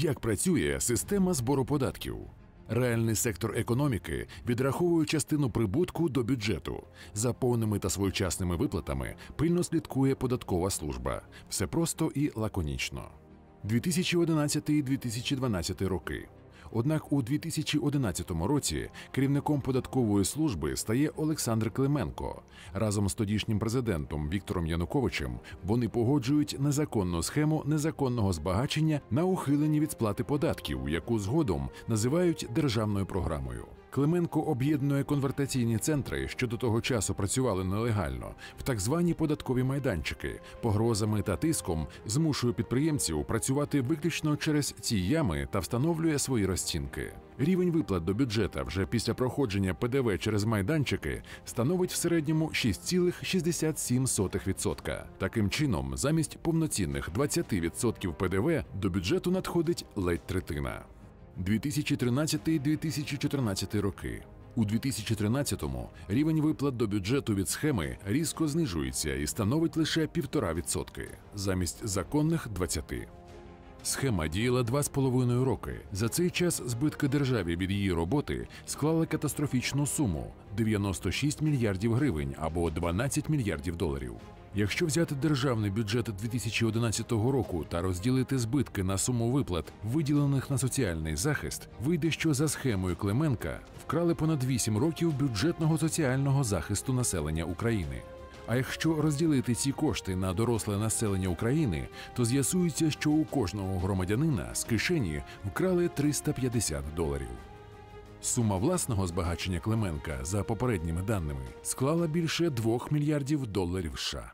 Як працює система збору податків? Реальний сектор економіки відраховує частину прибутку до бюджету. За повними та своєчасними виплатами пильно слідкує податкова служба. Все просто і лаконічно. 2011-2012 роки. Однак у 2011 році керівником податкової служби стає Олександр Клименко. Разом з тодішнім президентом Віктором Януковичем вони погоджують незаконну схему незаконного збагачення на ухиленні від сплати податків, яку згодом називають державною програмою. Клименко об'єднує конвертаційні центри, що до того часу працювали нелегально, в так звані податкові майданчики, погрозами та тиском змушує підприємців працювати виключно через ці ями та встановлює свої розцінки. Рівень виплат до бюджета вже після проходження ПДВ через майданчики становить в середньому 6,67%. Таким чином, замість повноцінних 20% ПДВ до бюджету надходить ледь третина. 2013-2014 роки. У 2013-му рівень виплат до бюджету від схеми різко знижується і становить лише 1,5% замість законних 20%. Схема діяла два з половиною роки. За цей час збитки державі від її роботи склали катастрофічну суму 96 мільярдів гривень або 12 мільярдів доларів. Якщо взяти державний бюджет 2011 року та розділити збитки на суму виплат, виділених на соціальний захист, вийде, що за схемою Клименка вкрали понад 8 років бюджетного соціального захисту населення України. А якщо розділити ці кошти на доросле населення України, то з'ясується, що у кожного громадянина з кишені вкрали 350 доларів. Сума власного збагачення Клименка за попередніми даними склала більше 2 мільярдів доларів США.